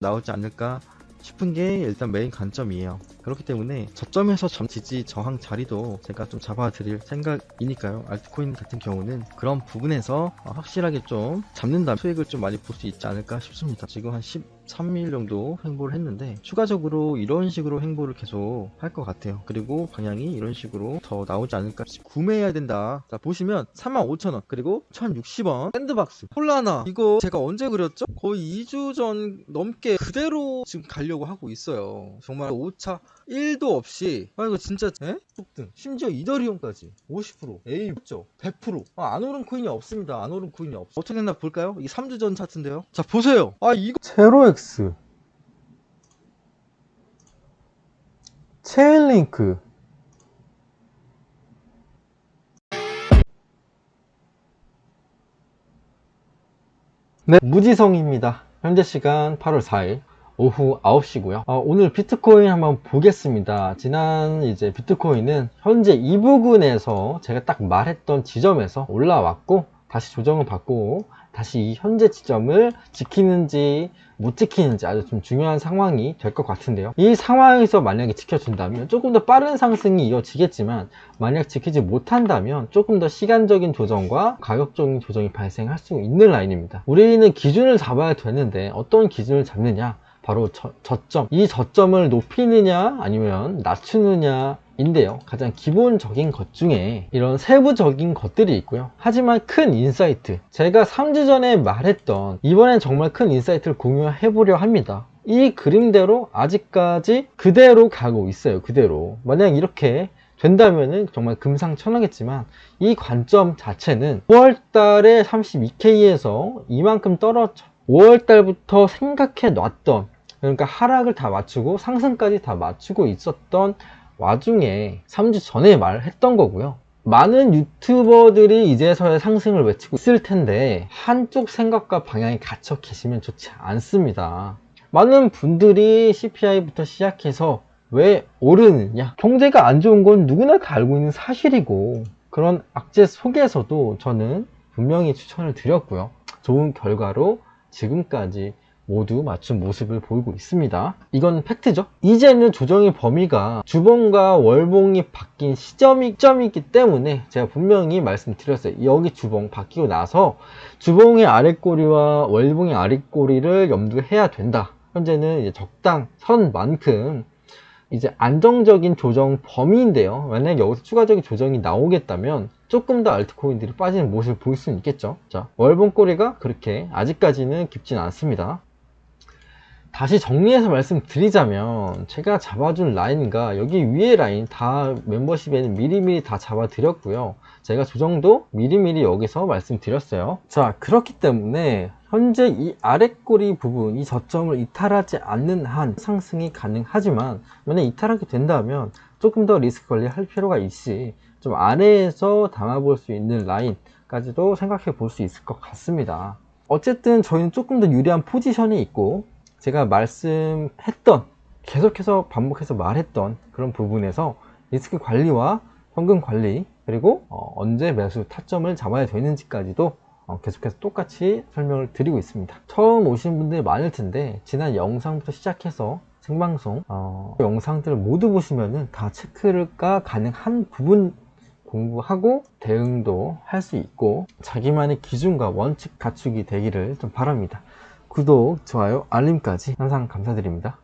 나오지 않을까 싶은 게 일단 메인 관점이에요. 그렇기 때문에 저점에서 점 지지 저항 자리도 제가 좀 잡아드릴 생각이니까요. 알트코인 같은 경우는 그런 부분에서 어, 확실하게 좀 잡는다 수익을 좀 많이 볼 수 있지 않을까 싶습니다. 지금 한 13일 정도 횡보를 했는데 추가적으로 이런 식으로 횡보를 계속 할 것 같아요. 그리고 방향이 이런 식으로 더 나오지 않을까 싶 구매해야 된다. 자 보시면 35,000원 그리고 1,060원 샌드박스 폴라나 이거 제가 언제 그렸죠? 거의 2주 전 넘게 그대로 지금 가려고 하고 있어요. 정말 오차 1도 없이 아 이거 진짜 에? 폭등 심지어 이더리움까지 50% 에이 죠100% 아, 안 오른 코인이 없습니다. 안 오른 코인이 없어. 어떻게 했나 볼까요? 이 3주 전 차트인데요. 자 보세요. 아 이거 제로엑스 체인링크 네, 무지성입니다. 현재 시간 8월 4일 오후 9시고요. 오늘 비트코인 한번 보겠습니다. 지난 이제 비트코인은 현재 이 부근에서 제가 딱 말했던 지점에서 올라왔고 다시 조정을 받고 다시 이 현재 지점을 지키는지 못 지키는지 아주 좀 중요한 상황이 될 것 같은데요. 이 상황에서 만약에 지켜준다면 조금 더 빠른 상승이 이어지겠지만 만약 지키지 못한다면 조금 더 시간적인 조정과 가격적인 조정이 발생할 수 있는 라인입니다. 우리는 기준을 잡아야 되는데 어떤 기준을 잡느냐? 바로 저, 저점. 이 저점을 높이느냐 아니면 낮추느냐 인데요. 가장 기본적인 것 중에 이런 세부적인 것들이 있고요. 하지만 큰 인사이트. 제가 3주 전에 말했던 이번엔 정말 큰 인사이트를 공유해 보려 합니다. 이 그림대로 아직까지 그대로 가고 있어요. 그대로. 만약 이렇게 된다면은 정말 금상첨화겠지만 이 관점 자체는 5월 달에 32K에서 이만큼 떨어져 5월 달부터 생각해 놨던 그러니까 하락을 다 맞추고 상승까지 다 맞추고 있었던 와중에 3주 전에 말했던 거고요. 많은 유튜버들이 이제서야 상승을 외치고 있을 텐데 한쪽 생각과 방향이 갇혀 계시면 좋지 않습니다. 많은 분들이 CPI부터 시작해서 왜 오르느냐? 경제가 안 좋은 건 누구나 다 알고 있는 사실이고 그런 악재 속에서도 저는 분명히 추천을 드렸고요. 좋은 결과로 지금까지 모두 맞춘 모습을 보이고 있습니다. 이건 팩트죠. 이제는 조정의 범위가 주봉과 월봉이 바뀐 시점이, 시점이기 때문에 제가 분명히 말씀드렸어요. 여기 주봉 바뀌고 나서 주봉의 아랫꼬리와 월봉의 아랫꼬리를 염두에 해야 된다. 현재는 적당 선만큼 이제 안정적인 조정 범위인데요. 만약 여기서 추가적인 조정이 나오겠다면 조금 더 알트코인들이 빠지는 모습을 보일 수는 있겠죠. 자, 월봉 꼬리가 그렇게 아직까지는 깊진 않습니다. 다시 정리해서 말씀드리자면 제가 잡아준 라인과 여기 위에 라인 다 멤버십에는 미리미리 다 잡아드렸고요. 제가 조정도 미리미리 여기서 말씀드렸어요. 자, 그렇기 때문에 현재 이 아랫꼬리 부분, 이 저점을 이탈하지 않는 한 상승이 가능하지만 만약 이탈하게 된다면 조금 더 리스크 관리할 필요가 있지 좀 아래에서 담아볼 수 있는 라인까지도 생각해 볼 수 있을 것 같습니다. 어쨌든 저희는 조금 더 유리한 포지션이 있고 제가 말씀했던 계속해서 반복해서 말했던 그런 부분에서 리스크 관리와 현금 관리 그리고 어, 언제 매수 타점을 잡아야 되는지까지도 어, 계속해서 똑같이 설명을 드리고 있습니다 처음 오신 분들이 많을 텐데 지난 영상부터 시작해서 생방송 어, 영상들을 모두 보시면은 다 체크가 가능한 부분 공부하고 대응도 할 수 있고 자기만의 기준과 원칙 갖추기 되기를 좀 바랍니다 구독, 좋아요, 알림까지 항상 감사드립니다.